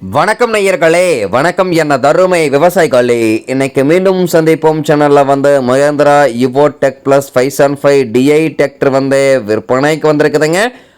வணக்கம் நேயர்களே வணக்கம் என்ன தருமை விவசாயிகளே. இன்னைக்கு மீண்டும் சந்திப்போம் சேனலில் வந்து Mahindra Yuvo tech plus five seven five DI tractor வந்து விற்பனைக்கு வந்திருக்குதுங்க.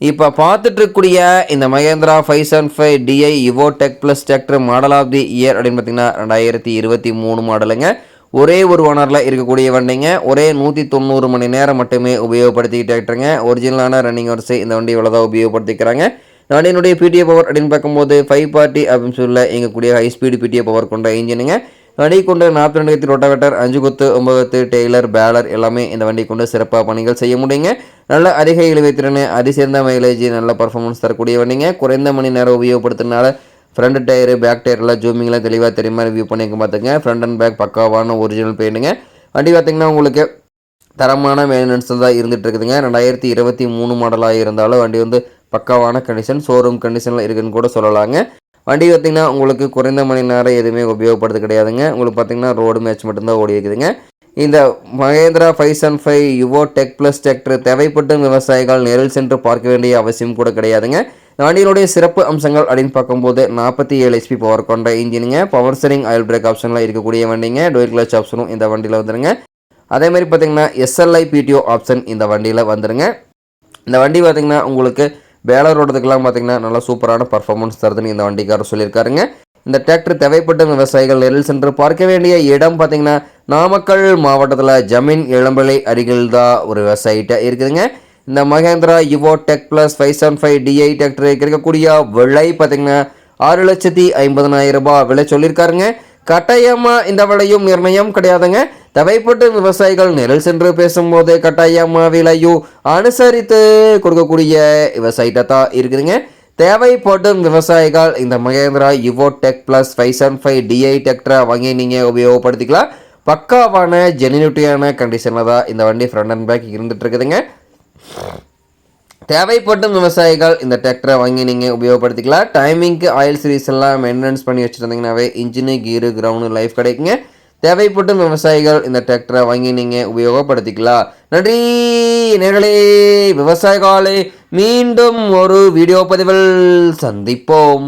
இப்போ பார்த்துட்ருக்கக்கூடிய இந்த Mahindra five seven five DI Yuvo tech plus tractor model of the year அப்படின்னு பார்த்தீங்கன்னா ரெண்டாயிரத்தி இருபத்தி மூணு மாடலுங்க. ஒரே ஒரு ஓனரில் இருக்கக்கூடிய வண்டிங்க. ஒரே நூற்றி தொண்ணூறு மணி நேரம் மட்டுமே உபயோகப்படுத்திக்கிட்டு டிராக்டருங்க ஒரிஜினலான ரன்னிங் வரிசை இந்த வண்டி இவ்வளோதான் உபயோகப்படுத்திக்கிறாங்க. இந்த வண்டியினுடைய பிடிஏ பவர் அப்படின்னு பார்க்கும்போது ஃபைவ் பார்ட்டி அப்படின்னு சொல்ல இயங்கக்கூடிய ஹை ஸ்பீடு பிடிஏ பவர் கொண்ட இன்ஜினுங்க வண்டி கொண்டு நாற்பத்தி ரெண்டு கத்தி ரொட்டாவேட்டர் அஞ்சு கொத்து ஒன்பது டெய்லர் பேலர் எல்லாமே இந்த வண்டி கொண்டு சிறப்பாக பணிகள் செய்ய முடியுங்க. நல்ல அதிக இழுவைத்திறன் அதிசேர்ந்த மைலேஜ் நல்ல பர்ஃபார்மன்ஸ் தரக்கூடிய வண்டிங்க. குறைந்த மணி நேரம் உபயோகப்படுத்துறதுனால ஃப்ரண்ட் டயரு பேக் டயர்லாம் ஜூமிங்லாம் தெளிவாக தெரியுமா ரிவ்யூ பண்ணிக்க பார்த்துங்க ஃப்ரண்ட் அண்ட் பேக் பக்காவான ஒரிஜினல் பெயிண்ட்டுங்க வண்டி பார்த்தீங்கன்னா உங்களுக்கு தரமான மெயின்டெனன்ஸில் தான் இருந்துகிட்டு இருக்குதுங்க. ரெண்டாயிரத்தி இருபத்தி மூணு மாடலாக இருந்தாலும் வண்டி வந்து பக்காவான கண்டிஷன் ஷோரூம் கண்டிஷனில் இருக்குதுன்னு கூட சொல்லலாங்க. வண்டி பார்த்திங்கன்னா உங்களுக்கு குறைந்த மணி நேரம் எதுவுமே உபயோகப்படுறது கிடையாதுங்க. உங்களுக்கு பார்த்தீங்கன்னா ரோடு மேட்ச் மட்டும்தான் ஓடி இருக்குதுங்க இந்த Mahindra five seven five Yuvo tech plus tractor தேவைப்பட்டும் விவசாயிகள் நேரில் சென்று பார்க்க வேண்டிய அவசியம் கூட கிடையாதுங்க. இந்த வண்டியினுடைய சிறப்பு அம்சங்கள் அப்படின்னு பார்க்கும்போது நாற்பத்தி ஏழு ஹெச்பி பவர் கொண்ட இன்ஜினுங்க பவர் ஸ்டரிங் ஆயில் பிரேக் ஆப்ஷனில் இருக்கக்கூடிய வண்டிங்க டோர் கிளச் ஆப்ஷனும் இந்த வண்டியில் வந்துருங்க. அதே மாதிரி பார்த்திங்கன்னா எஸ்எல்ஐ பிடிஓ ஆப்ஷன் இந்த வண்டியில் வந்துருங்க. இந்த வண்டி பார்த்திங்கன்னா உங்களுக்கு பேலர் ஓடுறதுக்கெல்லாம் பார்த்தீங்கன்னா நல்லா சூப்பரான பர்ஃபார்மன்ஸ் தருதுன்னு இந்த வண்டிக்காரர் சொல்லியிருக்காருங்க. இந்த டிராக்டர் தேவைப்பட்ட விவசாயிகள் நெரில் சென்று பார்க்க வேண்டிய இடம் பார்த்தீங்கன்னா நாமக்கல் மாவட்டத்தில் ஜமீன் இளம்பலை அருகில் தான் ஒரு விவசாயிட்ட இருக்குதுங்க. இந்த Mahindra Yuvo tech plus five seven five DI tractor கிடைக்கக்கூடிய விலை பார்த்தீங்கன்னா ஆறு லட்சத்தி ஐம்பதனாயிரம் ரூபாய் விலை சொல்லியிருக்காருங்க. கட்டாயமாக இந்த விலையும் நிர்ணயம் கிடையாதுங்க. தேவைப்பட்ட விவசாயிகள் நிழல் சென்று பேசும்போது கட்டாயமா விலையும் அனுசரித்து கொடுக்கக்கூடிய விவசாயிட்ட தான் இருக்குதுங்க. தேவைப்படும் விவசாயிகள் இந்த Mahindra Yuvo tech plus five seven five DI டெக்டரை வாங்கி நீங்கள் உபயோகப்படுத்திக்கலாம். பக்காவான ஜெனினிட்டியான கண்டிஷனில் தான் இந்த வண்டி ஃப்ரண்ட் அண்ட் பேக் இருந்துகிட்ருக்குதுங்க தேவைப்படும் விவசாயிகள் இந்த டிராக்டரை வாங்கி நீங்கள் உபயோகப்படுத்திக்கலாம். டைமிங்க்கு ஆயில் சீரீஸ் எல்லாம் மெயின்டெனன்ஸ் பண்ணி வச்சுருந்தீங்கன்னாவே இன்ஜினு கீரு கிரவுண்டு லைஃப் கிடைக்குங்க. தேவைப்படும் விவசாயிகள் இந்த டிராக்டரை வாங்கி நீங்கள் உபயோகப்படுத்திக்கலாம் நன்றி நேர்களே. விவசாயிகளை மீண்டும் ஒரு வீடியோ பதிவில் சந்திப்போம்.